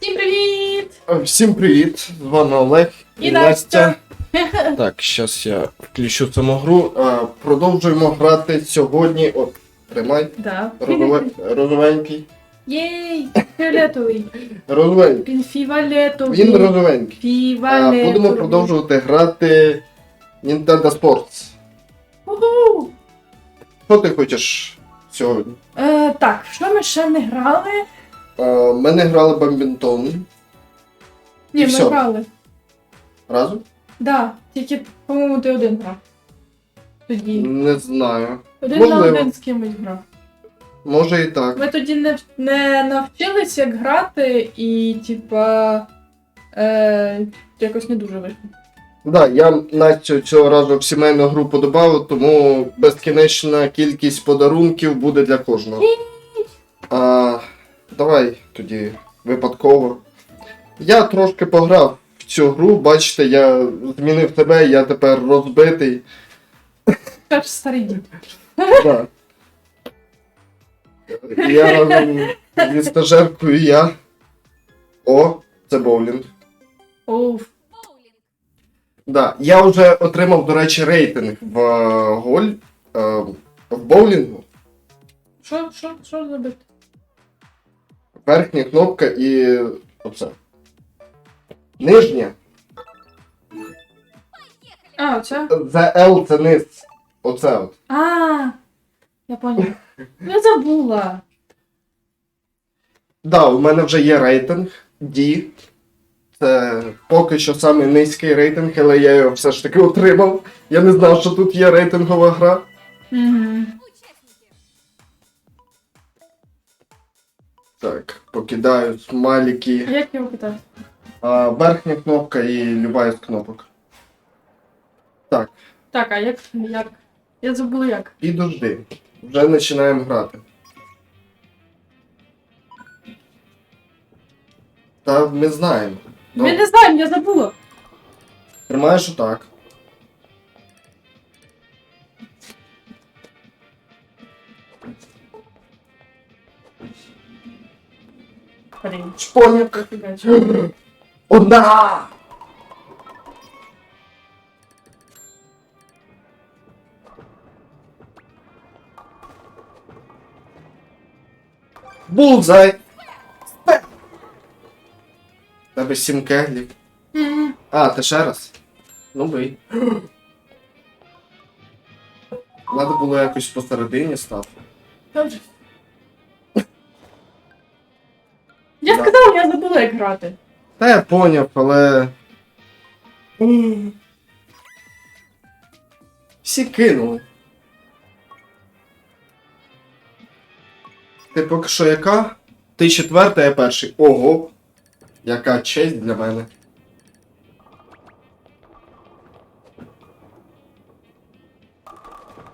Всім привіт! Е, Всім привіт! З вами Олег І Настя. Так, зараз я включу саму гру. Е, Продовжуємо грати сьогодні. От, тримай. Да. Розове- Розовенький. Єй! Фіолетовий. Розовенький. Він фіолетовий. Він розовенький. Е, Фіолетовий. Будемо продовжувати грати Nintendo Sports. Уху! Що ти хочеш сьогодні? Е, так, що ми ще не грали? Е, Ми не грали бадмінтон. Ні, І ми всьо. грали. Разом? Да, тільки, по-моєму, ти один грав. Тоді. Не знаю. Один на можливо. один з кимось грав. Може і так. Ми тоді не, не навчились, як грати, і, типа, е, якось не дуже вийшло. Да, я Настю цього разу в сімейну групу додав, тому безкінечна кількість подарунків буде для кожного. А, давай тоді випадково. Я трошки пограв в цю гру, бачите, я змінив тебе, я тепер розбитий. Теж старий дід. Да. Я разом зі стажеркою я. О, це боулінг. Оу, Да, я вже отримав, до речі, рейтинг в е, голь е, в боулінгу. що, що, що зробити? Верхня кнопка і оце. Нижня. А, оце? За L це низ. Оце от. А, я поняла. Я забула. Да, у мене вже є рейтинг D. Це поки що самий низький рейтинг, але я його все ж таки отримав. Я не знав, що тут є рейтингова гра. Угу. Так, покидаю смайлики. А як його питати? А, верхня кнопка і люба із кнопок. Так, Так, а як? як? Я забула як. підожди. Вже починаємо грати. Та ми знаємо. Ну, Ми не знаємо, я забула. Тримаєш отак. Блін, Шпоняк. фігачу. Одна! Булзай! Тебе сім кеглів. А, ти ще раз? Ну бий. Надо було якось посередині стати. Добре. Я Да. сказала, я забула, як грати. Та я поняв, але. Всі кинули. Ти поки що яка? Ти четверта, я перший. Ого! Яка честь для мене.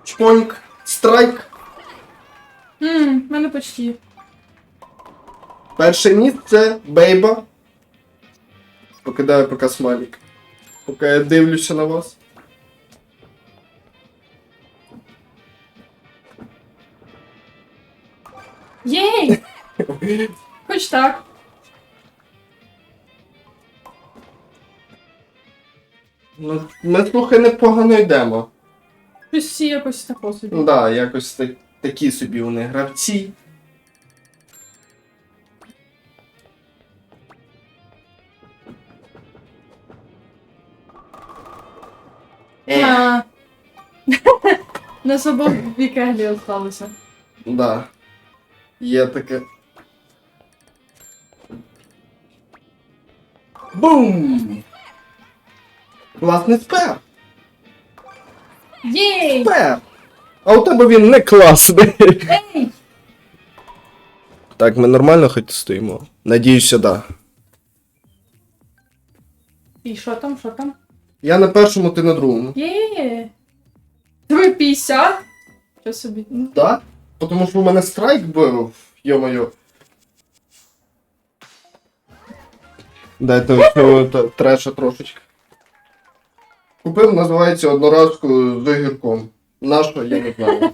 Чпоньк! Страйк! Ммм, мене почти. Перше місце Бейба. Покидаю поки смайлик. Поки я дивлюся на вас. Єй! Хоч так. Ну, ми трохи непогано йдемо. Всі якось тако собі. Ну да, якось так, такі собі вони гравці. А. На собак дві кеглі осталося. да. Є таке. Бум! Класний спер! Єй! Спер! А у тебе він не класний. Ей! Так, ми нормально хоч стоїмо. Надіюся, да. І що там, що там? Я на першому, ти на другому. Є. Тебе 50? Що собі? Да? Тому що у мене страйк був, йо-моє. Дайте цього треша трошечки. Купив, називається одноразку з огірком. Нащо, я не знаю.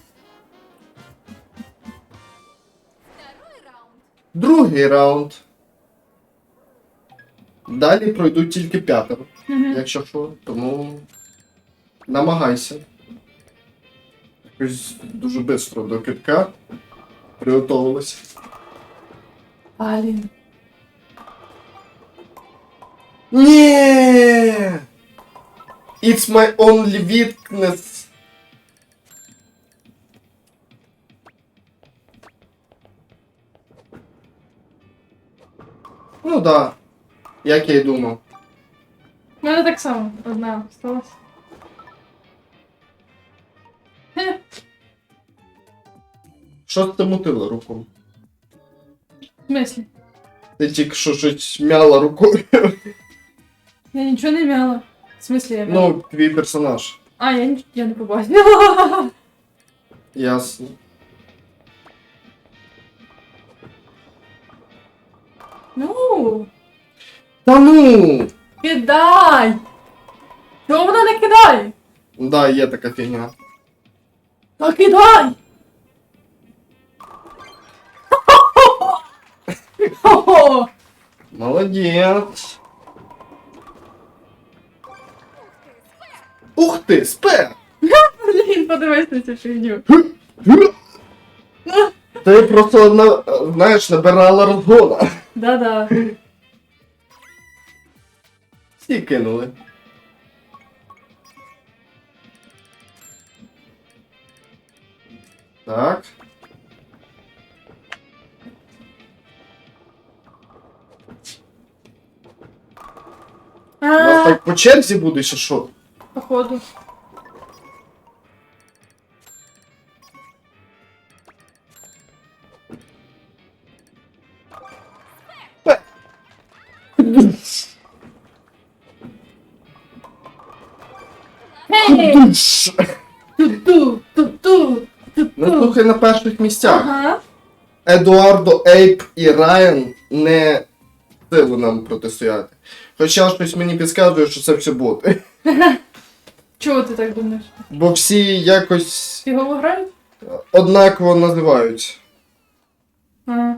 Другий раунд. Далі пройдуть тільки п'ятеро, Мгм. якщо що, тому намагайся. Якось дуже швидко до китка приготувалися. Блін. Ні! It's my only weakness. Ну да. Як я й думав. У мене так само одна осталась. Хе, Що ти мутила рукою? В смислі? Ти тільки що щось мяла рукою. Я нічого не м'яла. В смислі я м'яла? Ну, твій персонаж. А, я, ніч- я не побачила. Ясно. Ну, Та ну! Кидай! Чого вона не кидає? Да, є така фігня. Та кидай! Хо-хо! Молодець. Ух ти, спер! Блін, подивись на цю фігню. Ти просто на, знаєш, набирала розгона. Да-да. Всі кинули. Так. У нас А, так по черзі буде, чи що? походу. Ту-ту. на перших місцях. Ага. Едуардо, Ейп і Райан не в силу нам протистояти. Хоча щось мені підказує, що це все боти. Чого ти так думаєш? Бо всі якось Фігово грають? однаково називаються. А,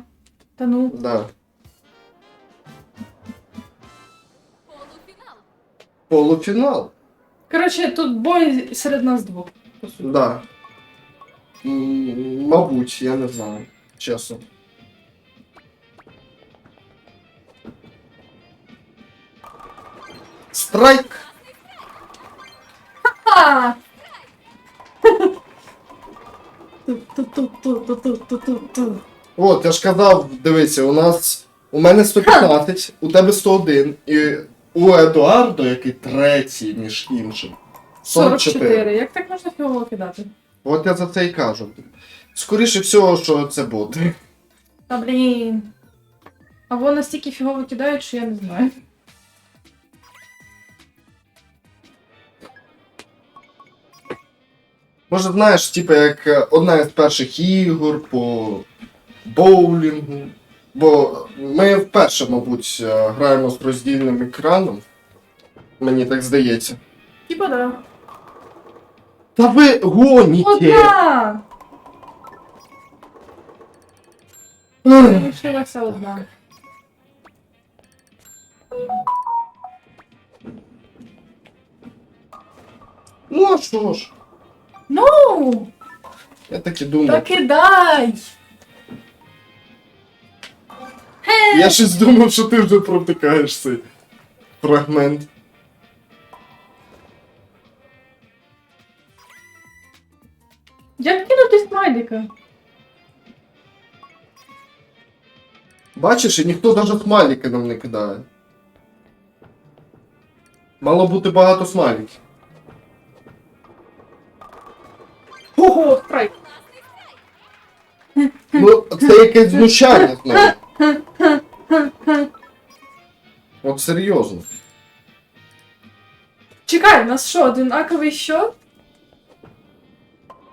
та ну. Да. Полуфінал. Полуфінал. Коротше, тут бой серед нас двох. по суті. Да. Мабуть, я не знаю. Чесно. Страйк! А! Ту-ту-ту-ту-ту-ту-ту-ту. От, я ж казав, дивися, у нас. У мене 115, у тебе 101, і у Едуардо, який третій, між іншим. 44. 44. Як так можна фігово кидати? От я за це і кажу. Скоріше всього, що це буде. Та блін. А вони настільки фігово кидають, що я не знаю. Може, знаєш, типу, як е, одна із перших ігор по боулінгу. Бо ми вперше, мабуть, е, граємо з роздільним екраном. Мені так здається. Типа да. Та ви гоніте! Одна! Ех, Залишилася одна. Ну, а що ж? Ну! Я так і думав. кидай! Я щось думав, що ти вже протикаєш цей фрагмент. Як кинути смайлика? Бачиш, і ніхто навіть смайлики нам не кидає. Мало бути багато смайликів. Ого, страйк! Ну, це якесь знущання з нами. От серйозно. Чекай, у нас що, одинаковий що?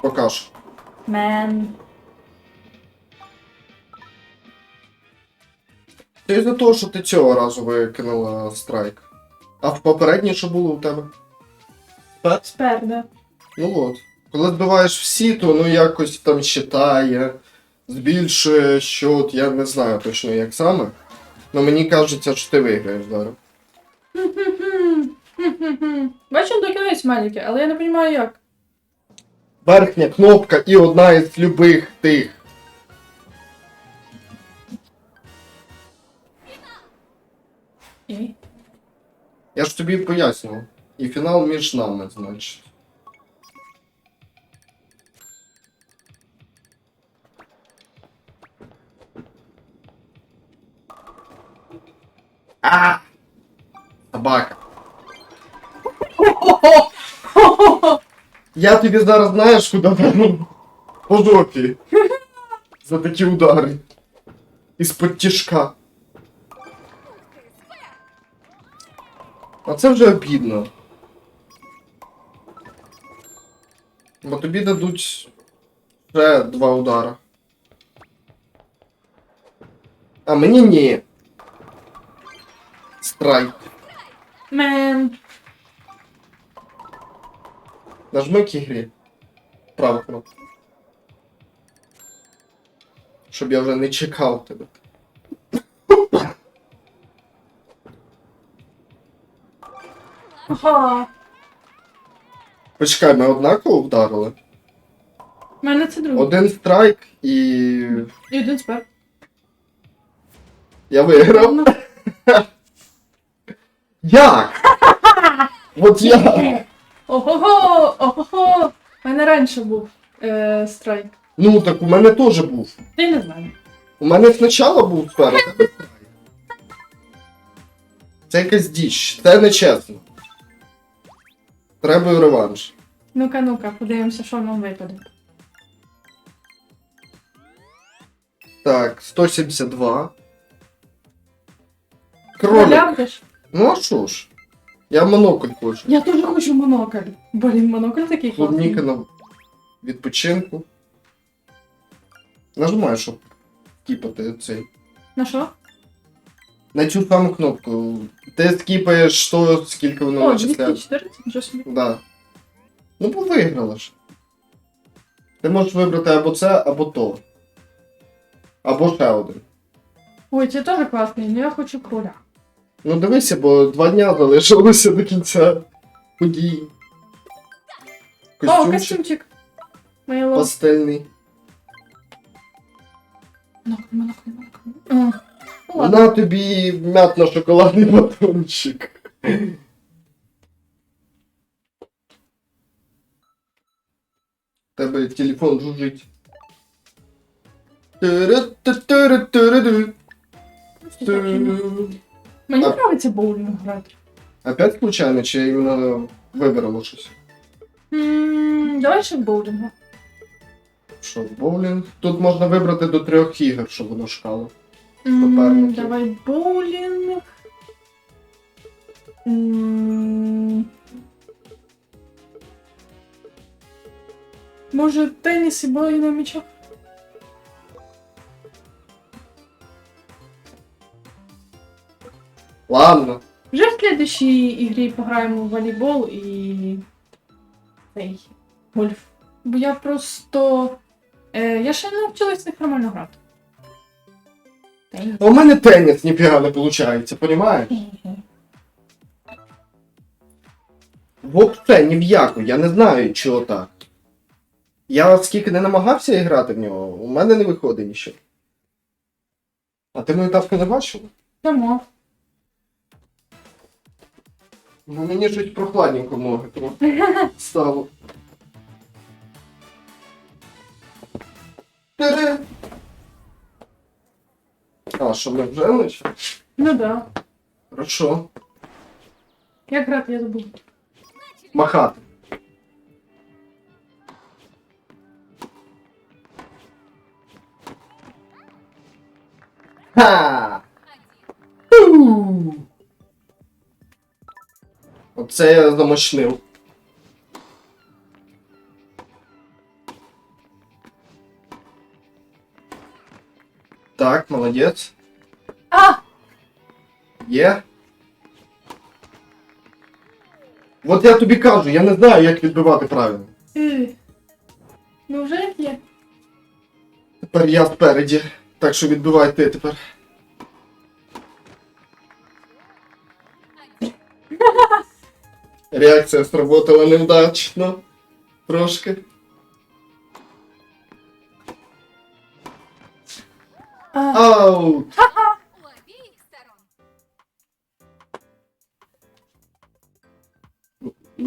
Покаж. Мен. Це із-за того, що ти цього разу викинула страйк. А в попередній що було у тебе? Пет? Сперда. Ну от. Коли збиваєш всі, то ну якось там считає, збільшує счет, я не знаю точно як саме. Но мені кажеться, що ти виграєш зараз. Бачу, докидають смайлики, але я не розумію як. Верхня кнопка і одна із любих тих. І? Я ж тобі пояснював. І фінал між нами, значить. А! Собака. Я тобі зараз знаєш, куди верну? По жопі. За такі удари. Із-под тяжка. А це вже обідно. Бо тобі дадуть ще два удара. А мені ні. Страйк. Мен. Нажми к ігрі. Праву кнопку. Щоб я вже не чекав тебе. Ага. Почекай, ми однаково вдарили. У мене це другий. Один страйк і. І один спер. Я виграв. Як? От я. Ого-го! Ого-го! У мене раніше був е, страйк. Ну так у мене теж був. Ти не знаю. У мене спочатку був спереду. страйк. Це якась діч. Це нечесно. Треба реванш. Ну-ка, ну-ка, подивимося, що нам випаде. Так, 172. Кролик. Ну а що ж? Я монокль хочу. Я теж хочу монокль. Блін, монокль такий. Клубніка на відпочинку. Нажимаю, щоб кіпати цей. На що? На цю саму кнопку. Ти скіпаєш то, скільки воно О, начисляє. 214, нічого собі. Да. Ну, бо виграла ж. Ти можеш вибрати або це, або то. Або ще один. Ой, це теж класний, але я хочу кроля. Ну дивися, бо два дня залишилося до кінця події. О, Костюмчик костюмчик. Мейло. пастельний. Монокль, монокль, монокль. А, Ну ладно. На тобі мятно-шоколадний батончик. Тебе телефон жужжить. Ту. Мені А- подобається боулінг грати. Опять случайно, чи іменно вибрало щось? М, Давай ще в боулінгу. Що, боулінг? Тут можна вибрати до трьох ігор, щоб воно шкало. М, Суперники. Давай боулінг. М, Може, теніс і бої на м'ячах? Ладно. Вже в слідчій ігрі пограємо в волейбол і. цей гольф. Бо я просто. Е, я ще не навчилась них нормально грати. А у мене теніс ніфіга не виходить, понімаєш? Вообще ні в яку, я не знаю, чого так. Я скільки не намагався грати в нього, у мене не виходить нічого. А ти мою тапку не бачила? Тому. Ну мені щось прохладненько ноги трохи стало. Тири. А, що ми вже почали? Ну да. Хорошо. Як грати, я забув. Махати. Ха! Оце я замочнив. Так, молодець. А! Є. От я тобі кажу, я не знаю, як відбивати правильно. Е. Ну вже є. Тепер я спереді. Так що відбивай ти тепер. Реакція сработала невдачно. Трошки. Аут! У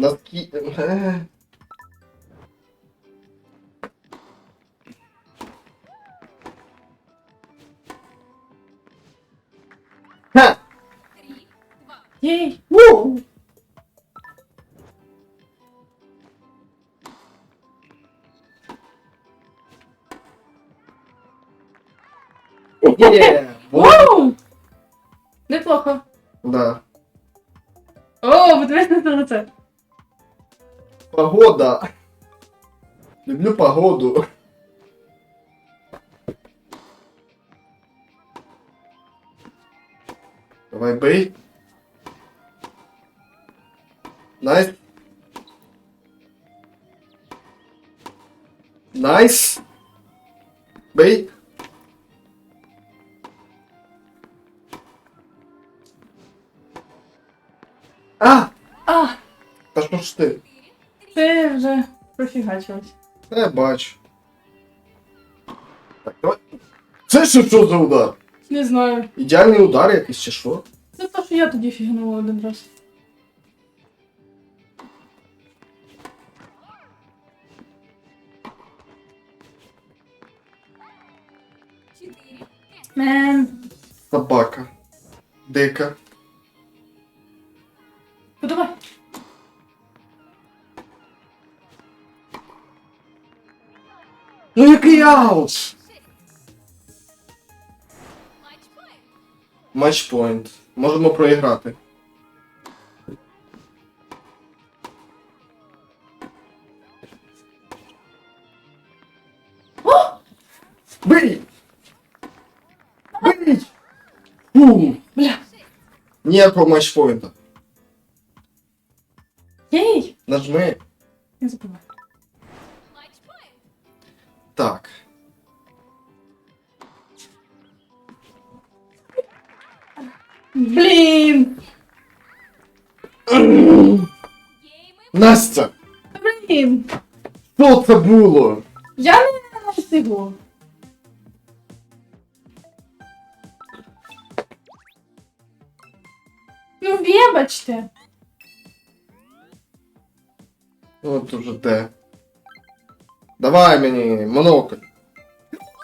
Люблю погоду. Давай бей. Найс. Найс. Бей. А! А, Та що ж ти? ти вже профігачилась. Я бачу. Так, давай. Це що, що за удар? Не знаю. Ідеальний удар якийсь чи що? Це то, що я тоді фігнула один раз. Мен. Собака. Дика. Матчпоинт. Матчпойнт. Можемо проіграти. Бий! Бий! Фу! Бля. Ніякого матчпойнта. Єй! Нажми. Що це було? Я не встигла. Ну, вибачте. От уже те. Давай мені монокль.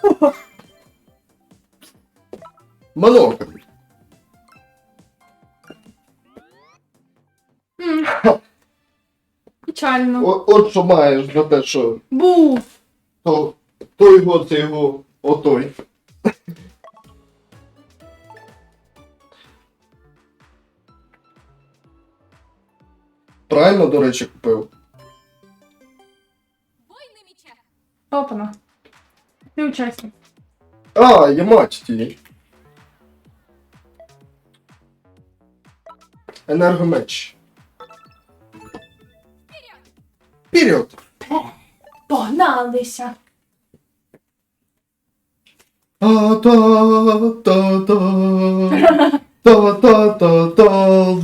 Монокль. Печально. О, от що маєш за те, що Був. то, той год це його отой. Правильно, до речі, купив. Бой на мечах. Опана. Ти учасник. А, є матч ті. Енергомеч. Вперед! Погналися. Та-та-та-та. Та-та-та-та.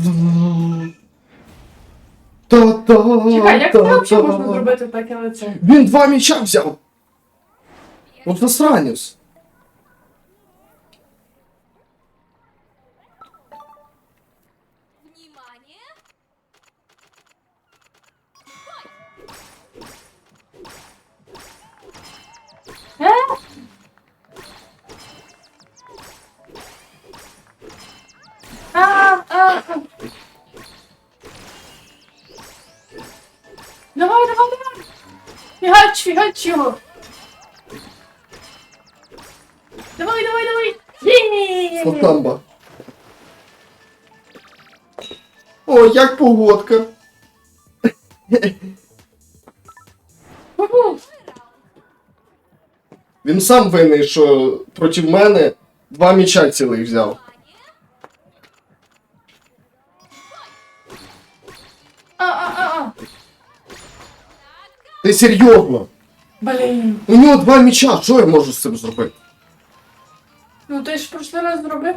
Та-та-та-та. Чекай, як це взагалі можна зробити таке лице? Він два м'яча взяв. От засранець. Давай, давай, давай. Фігач, фігач його. Давай, давай, давай. Є! Сатамба. О, як погодка. Він сам винний, що проти мене два м'яча цілих взяв. Це серйозно. Блін. У нього два м'яча, що я можу з цим зробити? Ну ти ж прошлий раз зробив.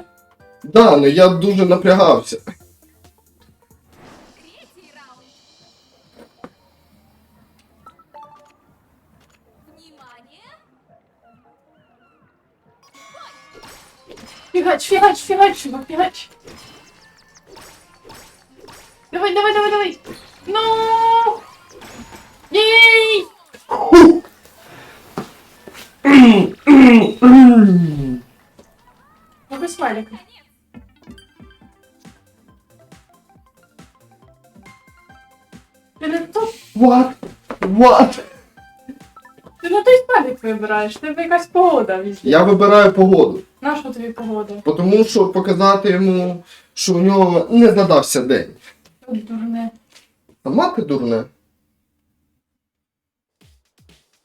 Да, ну я дуже напрягався. Внимание. Фігач, фігач, фігач, чувак, фігач. Давай, давай, давай, давай. Ну! Ну, без смайлика. Ти не то, What? What? ти не той смайлик вибираєш, тебе якась погода візьме. Я вибираю погоду. Наша тобі погода? Тому що показати йому, що у нього не задався день. Дурне. А мати дурне.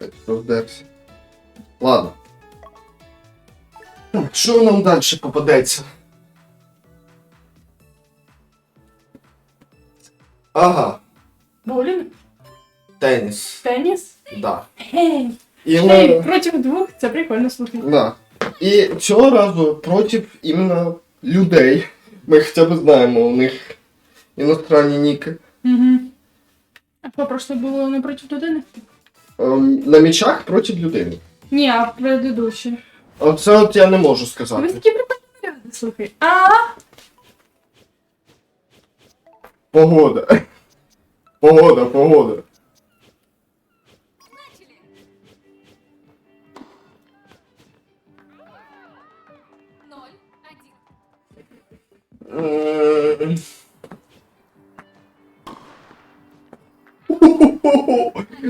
Опять Роздерся. Ладно. Що нам далі попадеться? Ага, Боулінг? теніс. Теніс? Да. Гей! І Ей, ми... проти двох, це прикольно слухати. Да. І цього разу проти іменно людей. Ми хоча б знаємо у них іностранні ніки. Угу. А по прошле було не проти людини? Ем, на мічах проти людини. Ні, а предыдущі. Оце от я не можу Ви сказати. такі прикольні слухай. А, Погода. Погода, погода. Ноль, один.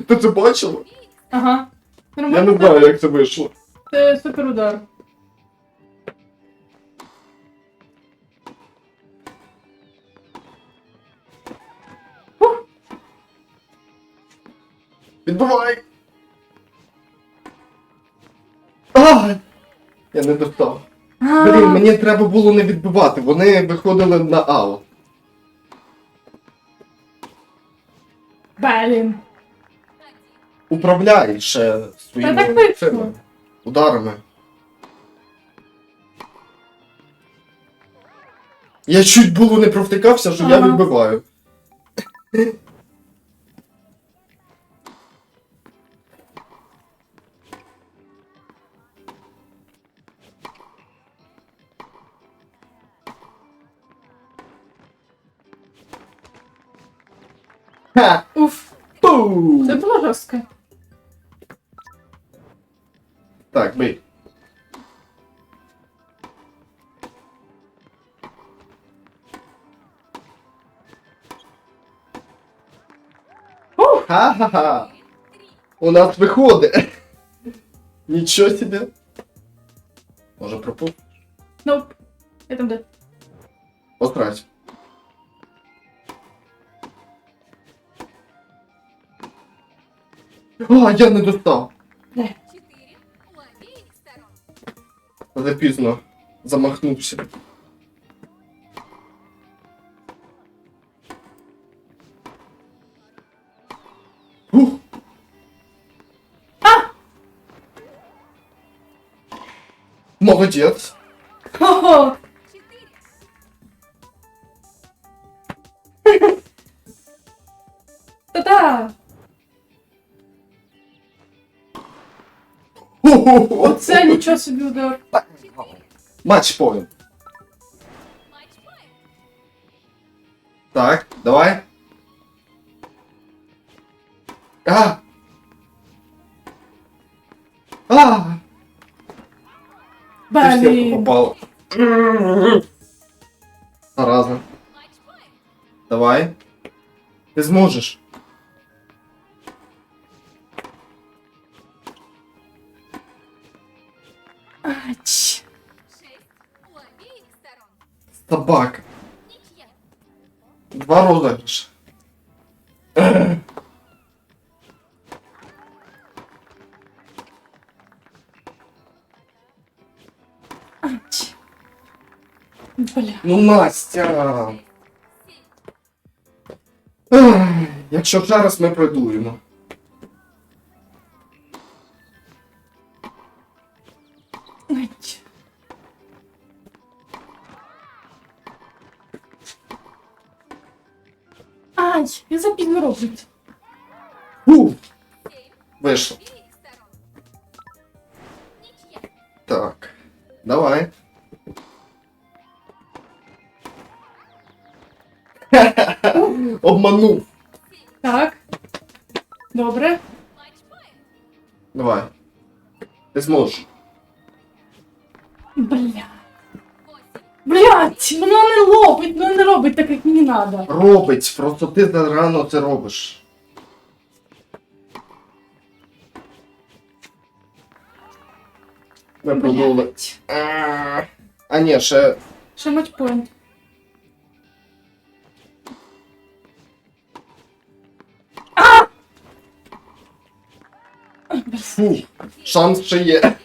Ти це бачила? ага. Я не знаю, як це вийшло. Це супер удар. Відбивай! А! Я не достав. Блін, мені треба було не відбивати, вони виходили на аут. Блін. Управляй ще своїми Та так цими ударами. Я чуть було не провтикався, що я Ага. відбиваю. Ха! Уф, Пу! це було жорстко. Так, бий. Ха-ха-ха! У нас виходить. Нічого себе. Може пропу? ноп. Я там де. Посрать. А, я не достав. Де? Четыре. У обеих сторон. Запізно. Замахнувся. Ух. Молодець. Хо-хо. Четыре. Оце нічого собі удар. Матч поінт. Матчпоинт. Так, давай. А! А! Ти ж я Блін. попала. Зараза. Матчпоинт. Давай. Ти зможеш. Собака. Два розіграші. Ач. Бля. Ну, Настя. Якщо зараз ми пройдуємо. Блять, воно не робить, воно не робить так, як мені треба. Робить, просто ти зарано це робиш. Ми продули. А, а ні, ще. Ще матчпоінт. Фу, шанс ще є.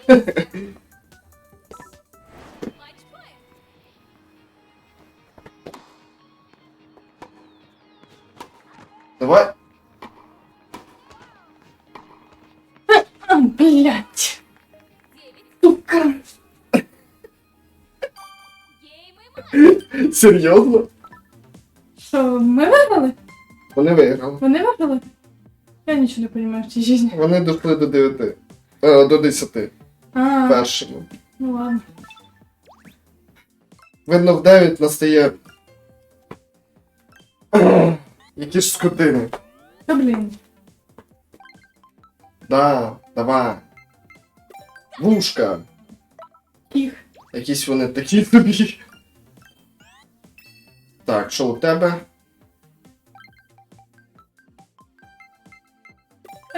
Серйозно? Що, ми виграли? Вони виграли. Вони виграли? Я нічого не розумію в цій житті. Вони дійшли до 9. Е, до 10 А, першими. ну ладно. Видно, в 9 настає. Які ж скотини. Та блін. Да, давай. Вушка. Їх. Якісь вони такі собі. Так, що у тебе?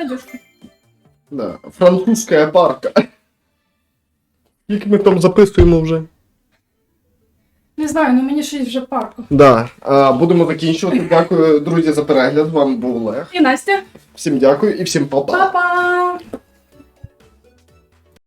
Одежка. Да. Французька парка. Як ми там записуємо вже? Не знаю, ну мені щось вже парку. Да. А, будемо закінчувати. Дякую, друзі, за перегляд. З вами був Олег. І Настя. Всім дякую і всім па-па. Па-па!